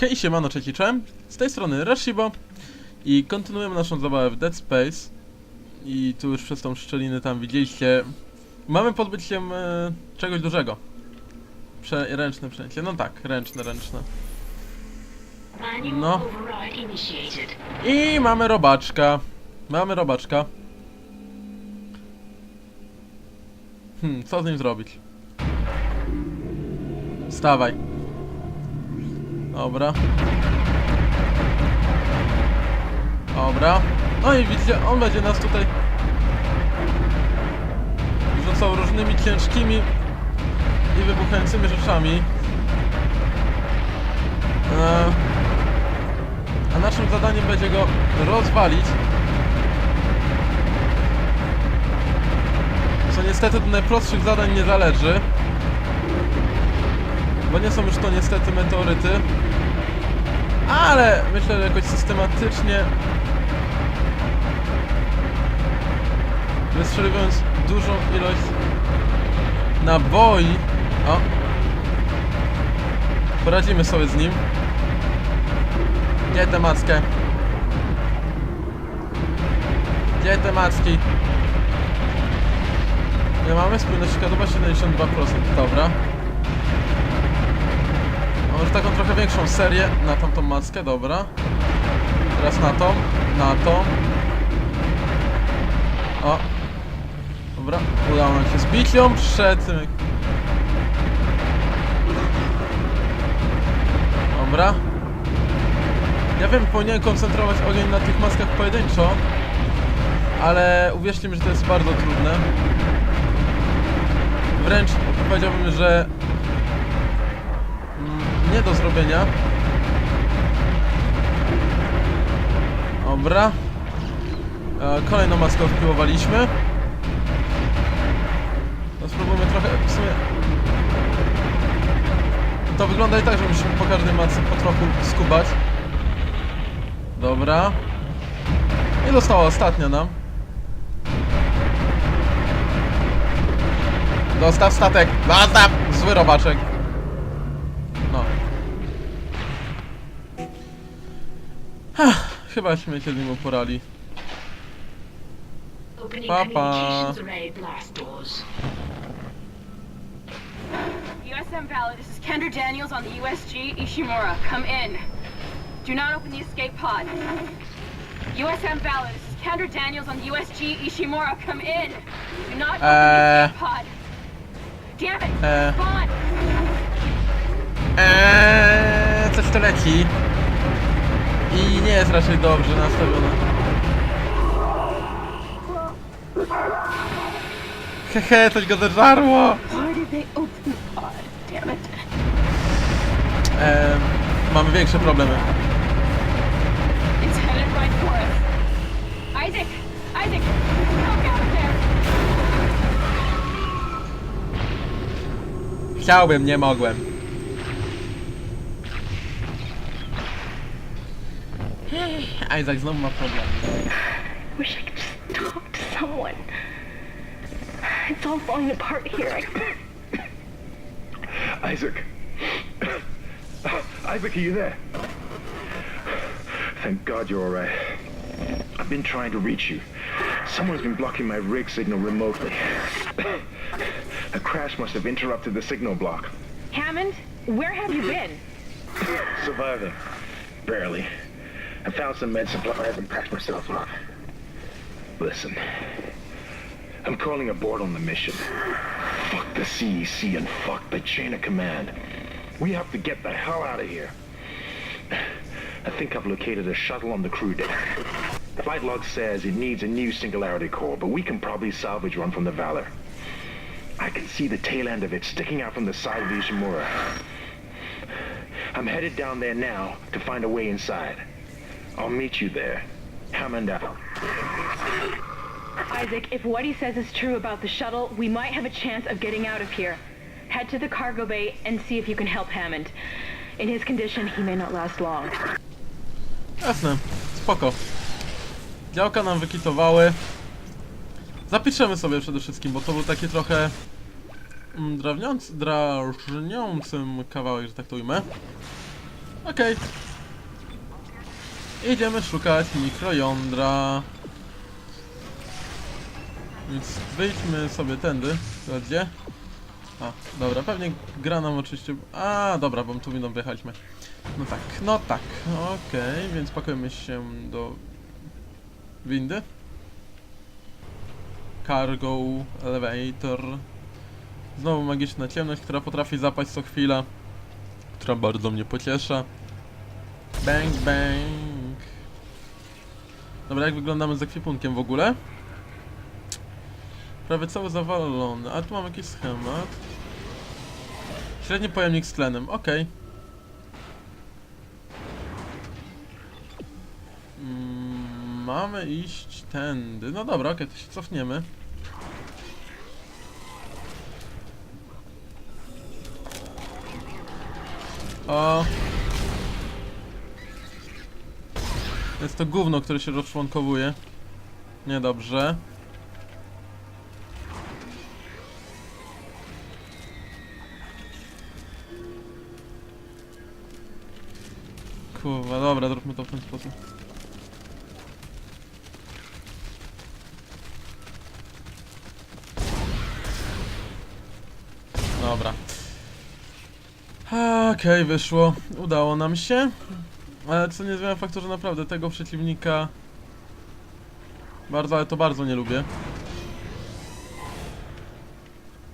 Hej, siemano, cześć czołem. Z tej strony Rashibo i kontynuujemy naszą zabawę w Dead Space. I tu już przez tą szczelinę tam widzieliście. Mamy pozbyć się e, czegoś dużego. Prze ręczne przejęcie. No tak, ręczne, ręczne. No. I mamy robaczka. Mamy robaczka. Hmm, co z nim zrobić? Wstawaj. Dobra. Dobra. No i widzicie, on będzie nas tutaj rzucał różnymi ciężkimi i wybuchającymi rzeczami. Eee, a naszym zadaniem będzie go rozwalić. Co niestety do najprostszych zadań nie zależy. Bo nie są już to niestety meteoryty. Ale myślę, że jakoś systematycznie wystrzeliwując dużą ilość naboi. O! Poradzimy sobie z nim. Gdzie tę mackę? Gdzie te macki? Nie mamy spójność kadłuba 72%, dobra. Już taką trochę większą serię na tamtą mackę, dobra. Teraz na tą, na tą. O. Dobra, udało nam się zbić ją przed. Dobra. Ja wiem, powinienem koncentrować ogień na tych maskach pojedynczo, ale uwierzcie mi, że to jest bardzo trudne. Wręcz powiedziałbym, że nie do zrobienia. Dobra. E, Kolejną maskę odpiłowaliśmy. No spróbujmy trochę, w sumie... To wygląda i tak, że musimy po każdej masce po trochu skubać. Dobra. I została ostatnia nam. Dostaw statek! Dostaw! Zły robaczek. Ach, Chybaśmy się z nim uporali. Papa. USM Valor, this is Kendra Daniels on the USG Ishimura. Come in. Do not open the escape pod. USM Valor, this is Kendra Daniels on the USG Ishimura. Come in. Do not open Uh. the escape pod. Damn it! Uh. Spawn! Eee, coś tu leci. I nie jest raczej dobrze nastawione. Hehe, coś go zeżarło! Eee, mamy większe problemy. Isaac! Isaac! Chciałbym, nie mogłem. Isaac znowu ma problem. I wish I could just talk to someone. It's all falling apart here. I... Isaac. Isaac, are you there? Thank God you're all right. I've been trying to reach you. Someone's been blocking my rig signal remotely. A crash must have interrupted the signal block. Hammond, where have you been? Surviving. Barely. I found some med supplies and patched myself up. Listen. I'm calling aboard on the mission. Fuck the CEC and fuck the chain of command. We have to get the hell out of here. I think I've located a shuttle on the crew deck. The flight log says it needs a new singularity core, but we can probably salvage one from the Valor. I can see the tail end of it sticking out from the side of the Ishimura. I'm headed down there now to find a way inside. I'll meet you there. Hammond out. Isaac, if what he says is true about the shuttle, we might have a chance of getting out of here. Head to the cargo bay and see if you can help Hammond. In his condition, he may not last long. Jasne, spoko. Działka nam wykitowały. Zapiszemy sobie przede wszystkim, bo to był taki trochę mm, drażniący, drażniącym kawałek, że tak to ujmę. Okej. Idziemy szukać mikrojądra. Więc wyjdźmy sobie tędy. To Gdzie? A, dobra, pewnie gra nam oczywiście... A, dobra, bo tu windą wyjechaliśmy. No tak, no tak, okej, więc pakujemy się do windy. Cargo elevator. Znowu magiczna ciemność, która potrafi zapaść co chwila. Która bardzo mnie pociesza. Bang, bang. Dobra, jak wyglądamy z ekwipunkiem w ogóle? Prawie cały zawalony. A tu mam jakiś schemat. Średni pojemnik z tlenem, okej. Mm, mamy iść tędy. No dobra, okej, to się cofniemy. O. Jest to gówno, które się rozczłonkowuje. Niedobrze. Kurwa, dobra, zróbmy to w ten sposób. Dobra. Okej, wyszło. Udało nam się. Ale co nie zmienia faktu, że naprawdę tego przeciwnika bardzo, ale to bardzo nie lubię.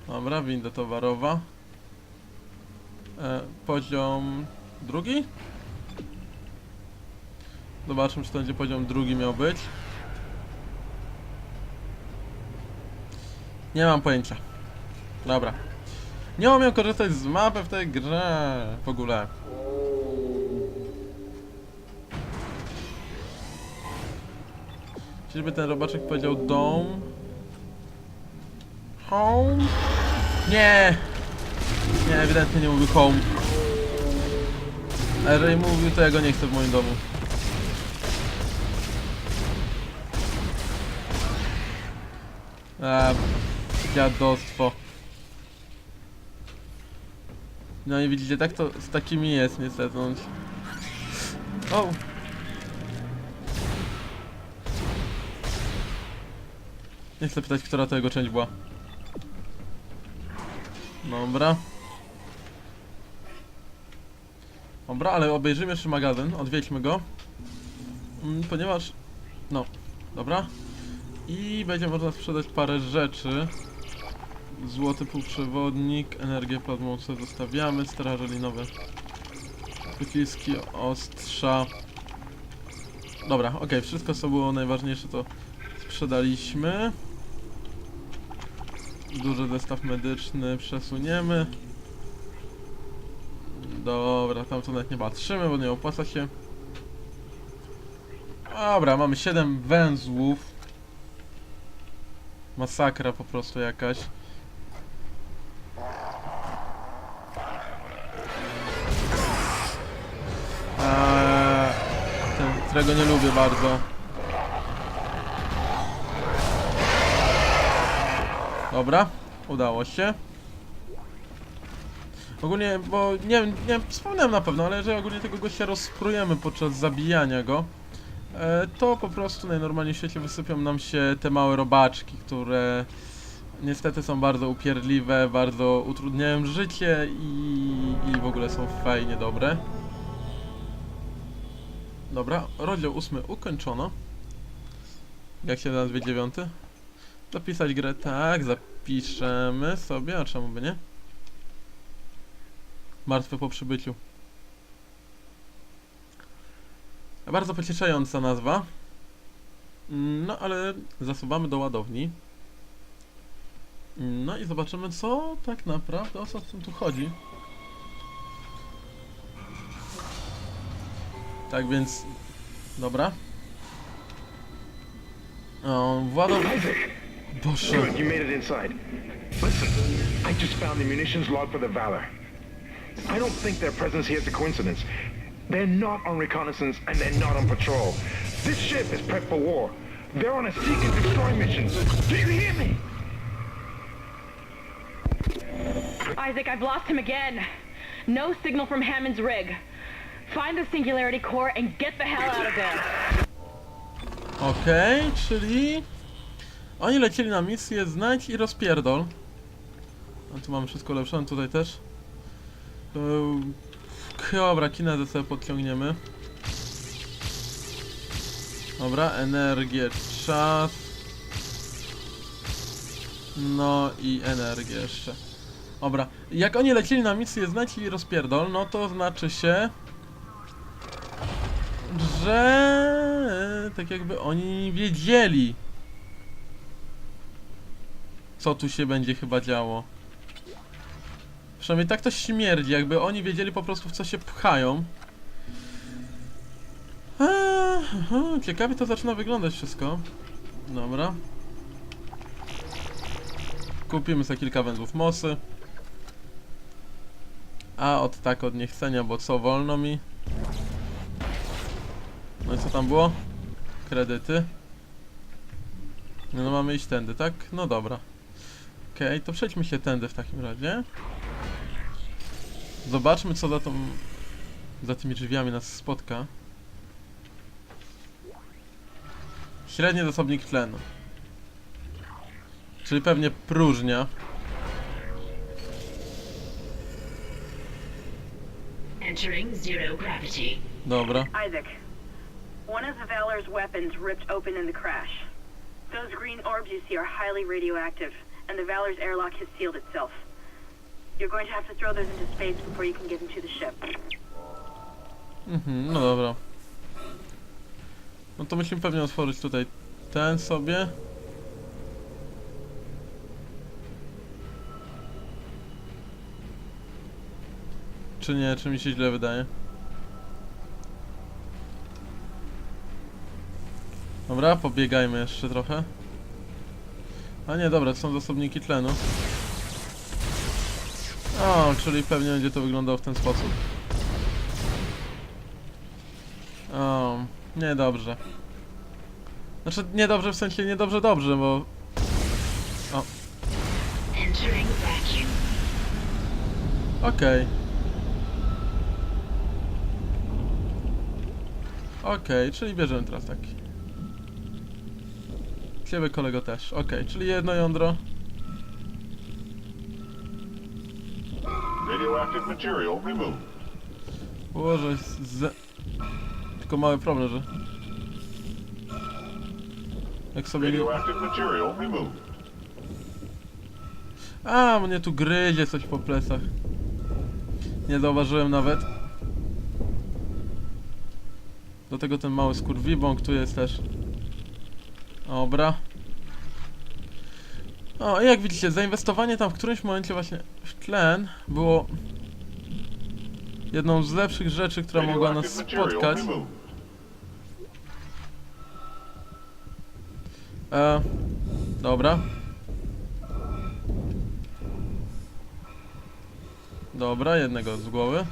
Dobra, winda towarowa. E, poziom drugi? Zobaczmy, czy to będzie poziom drugi miał być. Nie mam pojęcia. Dobra. Nie umiem korzystać z mapy w tej grze w ogóle. Czyżby ten robaczek powiedział dom? Home? Nie! Nie, ewidentnie nie mówił home. A jeżeli mówił, to ja go nie chcę w moim domu. A, dziadostwo. No i widzicie, tak to z takimi jest niestety. No. O! Nie chcę pytać, która to jego część była. Dobra. Dobra, ale obejrzymy jeszcze magazyn, odwiedźmy go. Mm, ponieważ... No, dobra. I będzie można sprzedać parę rzeczy. Złoty półprzewodnik, energię plazmą sobie zostawiamy, straże linowe. Pociski, ostrza. Dobra, okej, wszystko co było najważniejsze to sprzedaliśmy. Duży zestaw medyczny przesuniemy. Dobra, tam to nawet nie patrzymy, bo nie opłaca się. Dobra, mamy 7 węzłów. Masakra po prostu jakaś. Eee, ten, którego nie lubię bardzo. Dobra, udało się. Ogólnie, bo nie wiem, nie wiem, wspomniałem na pewno, ale jeżeli ogólnie tego gościa rozsprujemy podczas zabijania go, e, to po prostu najnormalniej w świecie wysypią nam się te małe robaczki, które niestety są bardzo upierdliwe, bardzo utrudniają życie i, i w ogóle są fajnie dobre. Dobra, rozdział ósmy ukończono. Jak się nazwie dziewiąty? Zapisać grę, tak, zapiszemy sobie, a czemu by nie? Martwe po przybyciu. Bardzo pocieszająca nazwa. No ale zasuwamy do ładowni. No i zobaczymy co tak naprawdę, o co w tym tu chodzi. Tak więc, dobra. O, Władow... Isaac! Boże. Good, you made it inside. Listen, I just found the munitions log for the Valor. I don't think their presence here is a coincidence. They're not on reconnaissance and they're not on patrol. This ship is prepped for war. They're on a seek and destroy mission. Do you hear me? Isaac, I've lost him again. No signal from Hammond's rig. Find the Singularity Core and get the hell out of there. Okej, czyli... Oni lecieli na misję znajdź i rozpierdol. A tu mamy wszystko ulepszone, tutaj też. Dobra, kinezę sobie podciągniemy. Dobra, energię, czas. No i energię jeszcze. Dobra, jak oni lecieli na misję znajdź i rozpierdol, no to znaczy się... Że... Tak jakby oni wiedzieli. Co tu się będzie chyba działo. Przynajmniej tak to śmierdzi, jakby oni wiedzieli po prostu w co się pchają. Eee, ciekawie to zaczyna wyglądać wszystko. Dobra. Kupimy sobie kilka węzłów mosy. A od tak od niechcenia, bo co wolno mi. No i co tam było? Kredyty. No, no mamy iść tędy, tak? No dobra. Okej, to przejdźmy się tędy w takim razie. Zobaczmy co za tą... Za tymi drzwiami nas spotka. Średni zasobnik tlenu. Czyli pewnie próżnia. Entering zero gravity. Dobra. Isaac, one of the Valor's weapons ripped open in the crash. Those green orbs you see are highly radioactive, and the Valor's airlock has sealed itself. You're going to have to throw those into space before you can get into the ship. Mhm, no dobra. No to musimy pewnie otworzyć tutaj ten sobie. Czy nie? Czy mi się źle wydaje? Dobra, pobiegajmy jeszcze trochę. A nie, dobra, to są zasobniki tlenu. O, czyli pewnie będzie to wyglądało w ten sposób. O, niedobrze. Znaczy, niedobrze w sensie niedobrze dobrze, bo... Vacuum. Okej. Okej, czyli bierzemy teraz taki. Ciebie kolego też. Okej, czyli jedno jądro. Radioactive material removed. Ułożę z... Tylko mały problem, że... Jak sobie. Radioactive material removed. A, mnie tu gryzie coś po plecach. Nie zauważyłem nawet. Do tego ten mały skurwibąk tu jest też. Dobra. O, i jak widzicie, zainwestowanie tam w którymś momencie właśnie w tlen było jedną z lepszych rzeczy, która mogła nas spotkać. E, dobra. Dobra, jednego z głowy.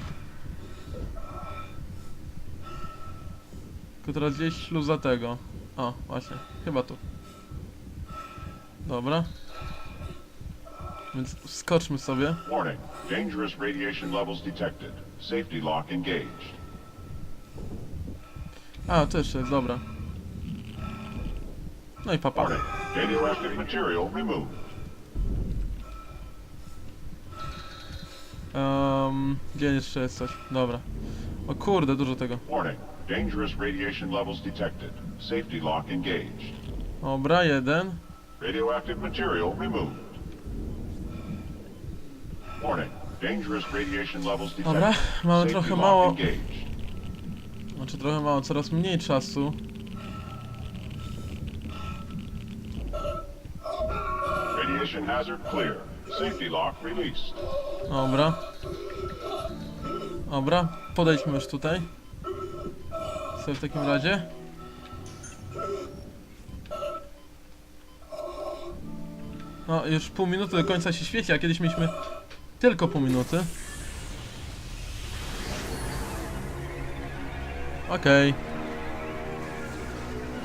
Tylko teraz gdzieś śluza tego. O, właśnie, chyba tu. Dobra. Więc skoczmy sobie. Warning. Dangerous radiation levels detected. Safety lock engaged. A, to jeszcze jest, dobra. No i papa. Warning. Radioactive material removed. Um, gdzie jeszcze jest coś? Dobra. O kurde, dużo tego. Warning. Dangerous radiation levels detected. Safety lock engaged. Dobra, jeden. Radioactive material removed. Warning. Dangerous radiation levels detected. Dobra, mamy Safety trochę mało. engaged. Znaczy trochę mało, coraz mniej czasu. Radiation hazard clear. Safety lock released. Dobra. Dobra, podejdźmy już tutaj. Co w takim razie? No, już pół minuty do końca się świeci, a kiedyś mieliśmy tylko pół minuty. Okej.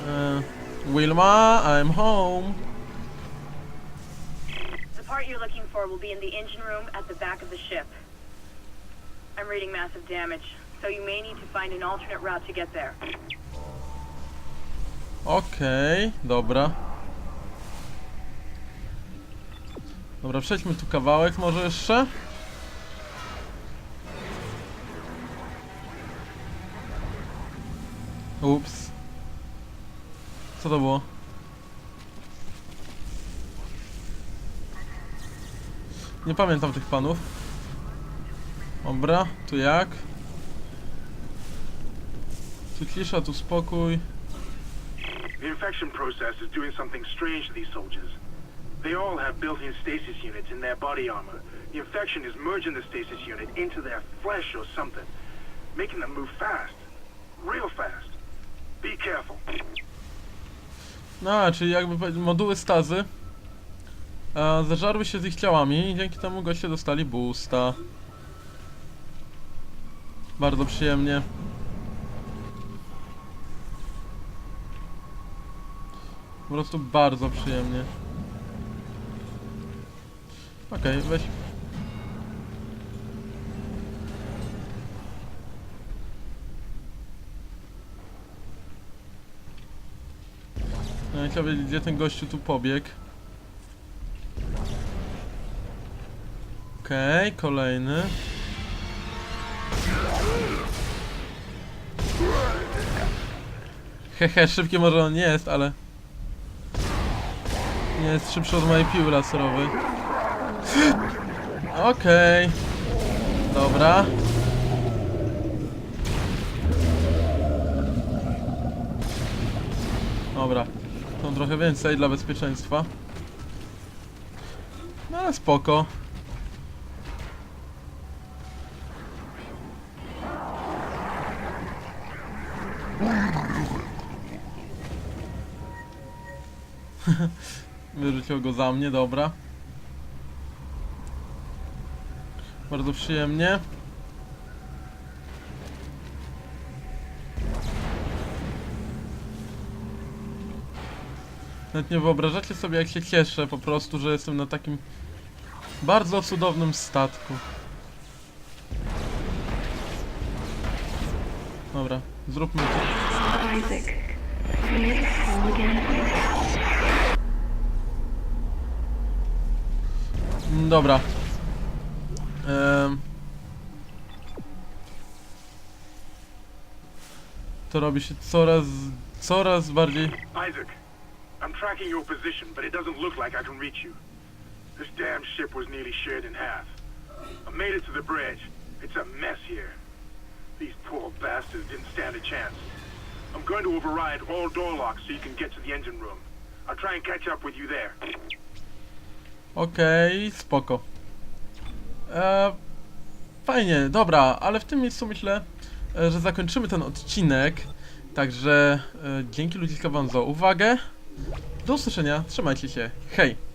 E, Wilma, I'm home. The part you're looking for will be in the engine room at the back of the ship. I'm reading massive damage. So you may need to find an alternate route to get there. Okej, dobra. Dobra, przejdźmy tu kawałek może jeszcze. Ups. Co to było? Nie pamiętam tych panów. Dobra, tu jak? Tu cisza, tu spokój. The infection process is doing something strange to these soldiers. They all have built-in stasis units in their body armor. The infection is merging the stasis unit into their flesh or something, making them move fast. Real fast. Be careful. No, czyli jakby powiedzieć, moduły stazy e, zeżarły się z ich ciałami i dzięki temu goście dostali boosta. Bardzo przyjemnie. Po prostu bardzo przyjemnie. Okej, weź. Ja chciałem wiedzieć, gdzie ten gościu tu pobiegł. Okej, kolejny. Hehe, szybki może on nie jest, ale... Nie jest szybszy od mojej piły laserowej. Okej. Dobra. Dobra. To trochę więcej dla bezpieczeństwa. No ale spoko. Wyrzucił go za mnie, dobra. Bardzo przyjemnie. Nawet nie wyobrażacie sobie jak się cieszę po prostu, że jestem na takim bardzo cudownym statku. Dobra, zróbmy to. Isaac, I made a call again. Mm, Dobra. Em. To robi się coraz, coraz bardziej... Isaac, I'm tracking your position, but it doesn't look like I can reach you. This damn ship was nearly shared in half. I made it to the bridge. It's a mess here. These poor bastards didn't stand a chance. I'm going to override all door locks so you can get to the engine room. I'll try and catch up with you there. Okej, spoko. E, fajnie, dobra, ale w tym miejscu myślę, e, że zakończymy ten odcinek. Także e, dzięki ludziska wam za uwagę. Do usłyszenia, trzymajcie się, hej!